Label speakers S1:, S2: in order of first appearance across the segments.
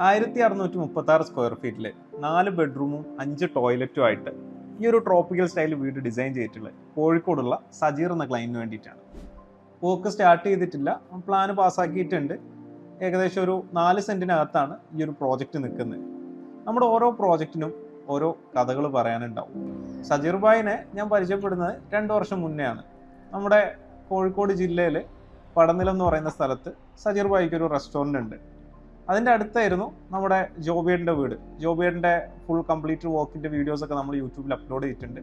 S1: ആയിരത്തി അറുന്നൂറ്റി മുപ്പത്തി ആറ് സ്ക്വയർ ഫീറ്റിൽ നാല് ബെഡ്റൂമും അഞ്ച് ടോയ്ലറ്റും ആയിട്ട് ഈ ഒരു ട്രോപ്പിക്കൽ സ്റ്റൈൽ വീട് ഡിസൈൻ ചെയ്തിട്ടുള്ളത് കോഴിക്കോടുള്ള സജീർ എന്ന ക്ലൈന്റിന് വേണ്ടിയിട്ടാണ്. വർക്ക് സ്റ്റാർട്ട് ചെയ്തിട്ടില്ല. പ്ലാൻ പാസ്സാക്കിയിട്ടുണ്ട് ഏകദേശം ഒരു നാല് സെന്റിനകത്താണ് ഈ ഒരു പ്രോജക്റ്റ് നിൽക്കുന്നത്. നമ്മുടെ ഓരോ പ്രോജക്റ്റിനും ഓരോ കഥകൾ പറയാനുണ്ടാവും. സജീർ ഭായിനെ ഞാൻ പരിചയപ്പെടുന്നത് രണ്ട് വർഷം മുന്നെയാണ്. നമ്മുടെ കോഴിക്കോട് ജില്ലയിൽ പടനിലം എന്ന് പറയുന്ന സ്ഥലത്ത് സജീർ ഭായിക്ക് ഒരു റെസ്റ്റോറന്റ് ഉണ്ട്. അതിന്റെ അടുത്തായിരുന്നു നമ്മുടെ ജോബിയന്റെ വീട്. ജോബിയന്റെ ഫുൾ കംപ്ലീറ്റ് വർക്കിന്റെ വീഡിയോസൊക്കെ നമ്മൾ യൂട്യൂബിൽ അപ്ലോഡ് ചെയ്തിട്ടുണ്ട്.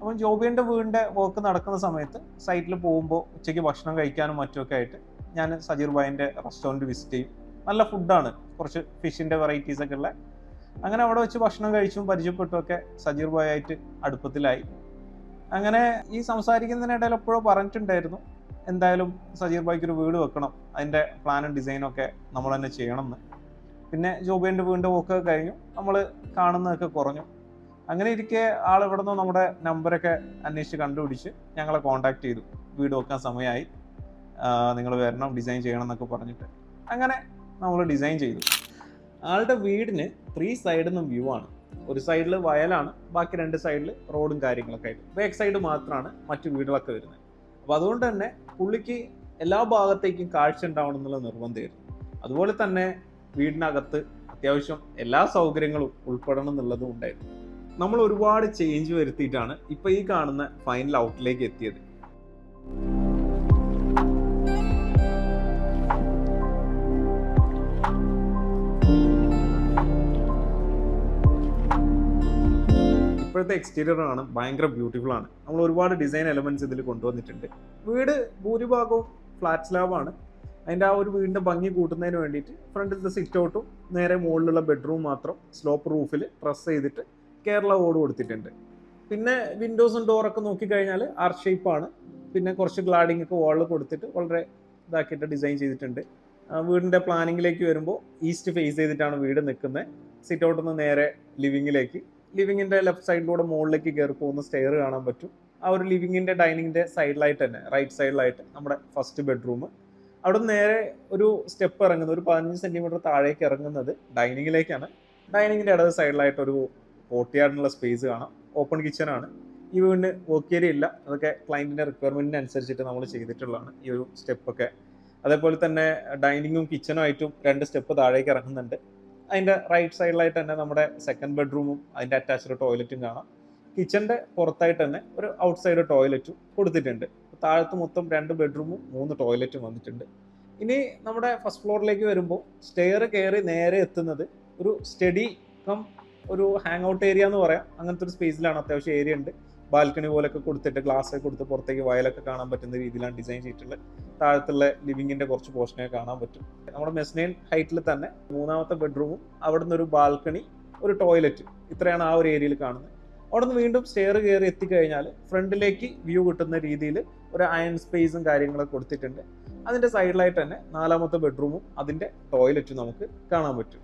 S1: അപ്പം ജോബിയന്റെ വീടിന്റെ വർക്ക് നടക്കുന്ന സമയത്ത് സൈറ്റിൽ പോകുമ്പോൾ ഉച്ചയ്ക്ക് ഭക്ഷണം കഴിക്കാനും മറ്റുമൊക്കെ ആയിട്ട് ഞാൻ സജീർ ഭായിന്റെ റെസ്റ്റോറന്റ് വിസിറ്റ് ചെയ്യും. നല്ല ഫുഡാണ് കുറച്ച് ഫിഷിന്റെ വെറൈറ്റീസ് ഒക്കെ ഉള്ള. അങ്ങനെ അവിടെ വെച്ച് ഭക്ഷണം കഴിച്ചും പരിചയപ്പെട്ടുമൊക്കെ സജീർ ഭായായിട്ട് അടുപ്പത്തിലായി. അങ്ങനെ ഈ സംസാരിക്കുന്നതിനിടയിൽ എപ്പോഴോ പറഞ്ഞിട്ടുണ്ടായിരുന്നു എന്തായാലും സജീർ ഭായിക്ക് ഒരു വീട് വെക്കണം. അതിന്റെ പ്ലാനും ഡിസൈനും ഒക്കെ നമ്മൾ തന്നെ ചെയ്യണം എന്ന് പിന്നെ ജോബിന്റെ വീണ്ടും ഒക്കെ കഴിഞ്ഞു. നമ്മൾ കാണുന്നതൊക്കെ കുറഞ്ഞു. അങ്ങനെ ഇരിക്കെ ആൾ ഇവിടെ നിന്ന് നമ്മുടെ നമ്പറൊക്കെ അന്വേഷിച്ച് കണ്ടുപിടിച്ച് ഞങ്ങളെ കോൺടാക്ട് ചെയ്തു. വീട് വെക്കാൻ സമയമായി നിങ്ങൾ വരണം ഡിസൈൻ ചെയ്യണം എന്നൊക്കെ പറഞ്ഞിട്ട്. അങ്ങനെ നമ്മൾ ഡിസൈൻ ചെയ്തു. ആളുടെ വീടിന് ത്രീ സൈഡിൽ നിന്നും വ്യൂ ആണ്. ഒരു സൈഡിൽ വയലാണ്. ബാക്കി രണ്ട് സൈഡിൽ റോഡും കാര്യങ്ങളൊക്കെ ആയിട്ട്. ബാക്ക് സൈഡ് മാത്രമാണ് മറ്റു വീടുകളൊക്കെ വരുന്നത്. അപ്പോൾ അതുകൊണ്ട് തന്നെ പുള്ളിക്ക് എല്ലാ ഭാഗത്തേക്കും കാഴ്ച ഉണ്ടാവണം എന്നുള്ള നിർബന്ധമായിരുന്നു. അതുപോലെ തന്നെ വീടിനകത്ത് അത്യാവശ്യം എല്ലാ സൗകര്യങ്ങളും ഉൾപ്പെടണം എന്നുള്ളതും ഉണ്ടായിരുന്നു. നമ്മൾ ഒരുപാട് ചേഞ്ച് വരുത്തിയിട്ടാണ് ഇപ്പൊ ഈ കാണുന്ന ഫൈനൽ ഔട്ടിലേക്ക് എത്തിയത്. ഇപ്പോഴത്തെ എക്സ്റ്റീരിയർ ആണ് ഭയങ്കര ബ്യൂട്ടിഫുൾ ആണ്. നമ്മൾ ഒരുപാട് ഡിസൈൻ എലമെന്റ്സ് ഇതിൽ കൊണ്ടുവന്നിട്ടുണ്ട്. വീട് ഭൂരിഭാഗവും ഫ്ലാറ്റ് സ്ലാബ് ആണ്. അതിന്റെ ആ ഒരു വീടിന്റെ ഭംഗി കൂട്ടുന്നതിന് വേണ്ടിയിട്ട് ഫ്രണ്ടിലത്തെ സിറ്റ് ഔട്ടും നേരെ മുകളിലുള്ള ബെഡ്റൂം മാത്രം സ്ലോപ്പ് റൂഫിൽ പ്രസ് ചെയ്തിട്ട് കേരള ഓട് കൊടുത്തിട്ടുണ്ട്. പിന്നെ വിൻഡോസും ഡോറൊക്കെ നോക്കിക്കഴിഞ്ഞാൽ ആർ ഷേപ്പാണ് പിന്നെ കുറച്ച് ഗ്ലാഡിംഗ് ഒക്കെ വാളിൽ കൊടുത്തിട്ട് വളരെ ഇതാക്കിയിട്ട് ഡിസൈൻ ചെയ്തിട്ടുണ്ട്. വീടിന്റെ പ്ലാനിങ്ങിലേക്ക് വരുമ്പോൾ ഈസ്റ്റ് ഫേസ് ചെയ്തിട്ടാണ് വീട് നിൽക്കുന്നത്. സിറ്റ് ഔട്ടിൽ നിന്ന് നേരെ ലിവിങ്ങിലേക്ക് ലിവിങ്ങിന്റെ ലെഫ്റ്റ് സൈഡിലൂടെ മുകളിലേക്ക് കയറി പോകുന്ന സ്റ്റെയർ കാണാൻ പറ്റും. ആ ഒരു ലിവിങ്ങിന്റെ ഡൈനിങ്ങിന്റെ സൈഡിലായിട്ട് തന്നെ റൈറ്റ് സൈഡിലായിട്ട് നമ്മുടെ ഫസ്റ്റ് ബെഡ്റൂം അവിടെ നേരെ ഒരു സ്റ്റെപ്പ് ഇറങ്ങുന്നത് ഒരു പതിനഞ്ച് സെന്റിമീറ്റർ താഴേക്ക് ഇറങ്ങുന്നത് ഡൈനിങ്ങിലേക്കാണ്. ഡൈനിങ്ങിന്റെ ഇടത് സൈഡിലായിട്ട് ഒരു കോർട്ട്യാർഡിനുള്ള സ്പേസ് കാണാം. ഓപ്പൺ കിച്ചൺ ആണ്. ഈ വീടിന് വർക്ക് ഏരിയ ഇല്ല. അതൊക്കെ ക്ലയന്റിന്റെ റിക്വയർമെന്റിന് അനുസരിച്ചിട്ട് നമ്മൾ ചെയ്തിട്ടുള്ളതാണ് ഈ ഒരു സ്റ്റെപ്പൊക്കെ അതേപോലെ തന്നെ ഡൈനിങ്ങും കിച്ചണും ആയിട്ടും രണ്ട് സ്റ്റെപ്പ് താഴേക്ക് ഇറങ്ങുന്നുണ്ട്. അതിന്റെ റൈറ്റ് സൈഡിലായിട്ട് തന്നെ നമ്മുടെ സെക്കൻഡ് ബെഡ്റൂമും അതിന്റെ അറ്റാച്ച്ഡ് ടോയ്ലറ്റും കാണാം. കിച്ചന്റെ പുറത്തായിട്ട് തന്നെ ഒരു ഔട്ട് സൈഡ് ടോയ്ലറ്റും കൊടുത്തിട്ടുണ്ട്. താഴത്ത് മൊത്തം രണ്ട് ബെഡ്റൂമും മൂന്ന് ടോയ്ലറ്റും വന്നിട്ടുണ്ട്. ഇനി നമ്മുടെ ഫസ്റ്റ് ഫ്ലോറിലേക്ക് വരുമ്പോൾ സ്റ്റെയർ കയറി നേരെ എത്തുന്നത് ഒരു സ്റ്റഡി കം ഒരു ഹാങ് ഔട്ട് ഏരിയ എന്ന് പറയാം. അങ്ങനത്തെ ഒരു സ്പേസിലാണ് അത്യാവശ്യം ഏരിയ ഉണ്ട്. ബാൽക്കണി പോലൊക്കെ കൊടുത്തിട്ട് ഗ്ലാസ് ഒക്കെ കൊടുത്ത് പുറത്തേക്ക് വയലൊക്കെ കാണാൻ പറ്റുന്ന രീതിയിലാണ് ഡിസൈൻ ചെയ്തിട്ടുള്ളത് താഴത്തുള്ള ലിവിങ്ങിന്റെ കുറച്ച് പോർഷനെ കാണാൻ പറ്റും. നമ്മുടെ മെസ്നൈൻ ഹൈറ്റിൽ തന്നെ മൂന്നാമത്തെ ബെഡ്റൂമും അവിടെ നിന്ന് ഒരു ബാൽക്കണി ഒരു ടോയ്ലറ്റ് ഇത്രയാണ് ആ ഒരു ഏരിയയിൽ കാണുന്നത്. അവിടെ നിന്ന് വീണ്ടും സ്റ്റെയർ കയറി എത്തിക്കഴിഞ്ഞാൽ ഫ്രണ്ടിലേക്ക് വ്യൂ കിട്ടുന്ന രീതിയിൽ ഒരു അയൺ സ്പേസും കാര്യങ്ങളൊക്കെ കൊടുത്തിട്ടുണ്ട്. അതിന്റെ സൈഡിലായിട്ട് തന്നെ നാലാമത്തെ ബെഡ്റൂമും അതിന്റെ ടോയ്ലറ്റും നമുക്ക് കാണാൻ പറ്റും.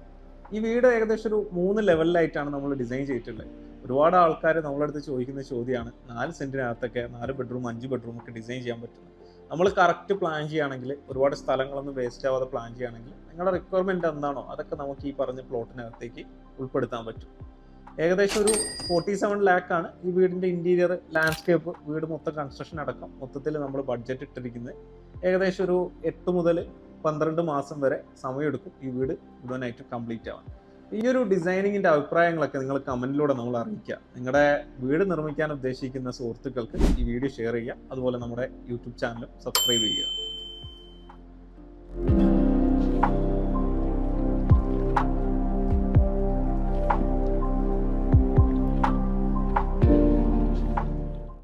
S1: ഈ വീട് ഏകദേശം ഒരു മൂന്ന് ലെവലിലായിട്ടാണ് നമ്മൾ ഡിസൈൻ ചെയ്തിട്ടുള്ളത്. ഒരുപാട് ആൾക്കാർ നമ്മളടുത്ത് ചോദിക്കുന്ന ചോദ്യമാണ് നാല് സെന്റിനകത്തൊക്കെ നാല് ബെഡ്റൂം അഞ്ച് ബെഡ്റൂം ഒക്കെ ഡിസൈൻ ചെയ്യാൻ പറ്റുന്നത്. നമ്മൾ കറക്റ്റ് പ്ലാൻ ചെയ്യുകയാണെങ്കിൽ ഒരുപാട് സ്ഥലങ്ങളൊന്നും വേസ്റ്റ് ആവാതെ പ്ലാൻ ചെയ്യുകയാണെങ്കിൽ നിങ്ങളുടെ റിക്വയർമെന്റ് എന്താണോ അതൊക്കെ നമുക്ക് ഈ പറഞ്ഞ പ്ലോട്ടിനകത്തേക്ക് ഉൾപ്പെടുത്താൻ പറ്റും. ഏകദേശം ഒരു ഫോർട്ടി സെവൻ ലാക്ക് ആണ് ഈ വീടിന്റെ ഇന്റീരിയർ ലാൻഡ്സ്കേപ്പ് വീട് മൊത്തം കൺസ്ട്രക്ഷൻ അടക്കം. മൊത്തത്തിൽ നമ്മൾ ബഡ്ജറ്റ് ഇട്ടിരിക്കുന്നത് ഏകദേശം ഒരു എട്ട് മുതൽ പന്ത്രണ്ട് മാസം വരെ സമയമെടുക്കും ഈ വീട് മുഴുവനായിട്ട് കംപ്ലീറ്റ് ആവാൻ. ഈ ഒരു ഡിസൈനിങ്ങിന്റെ അഭിപ്രായങ്ങളൊക്കെ നിങ്ങൾ കമന്റിലൂടെ നമ്മൾ അറിയിക്കുക. നിങ്ങളുടെ വീട് നിർമ്മിക്കാൻ ഉദ്ദേശിക്കുന്ന സുഹൃത്തുക്കൾക്ക് ഈ വീഡിയോ ഷെയർ ചെയ്യുക. അതുപോലെ നമ്മുടെ യൂട്യൂബ് ചാനലും സബ്സ്ക്രൈബ് ചെയ്യുക.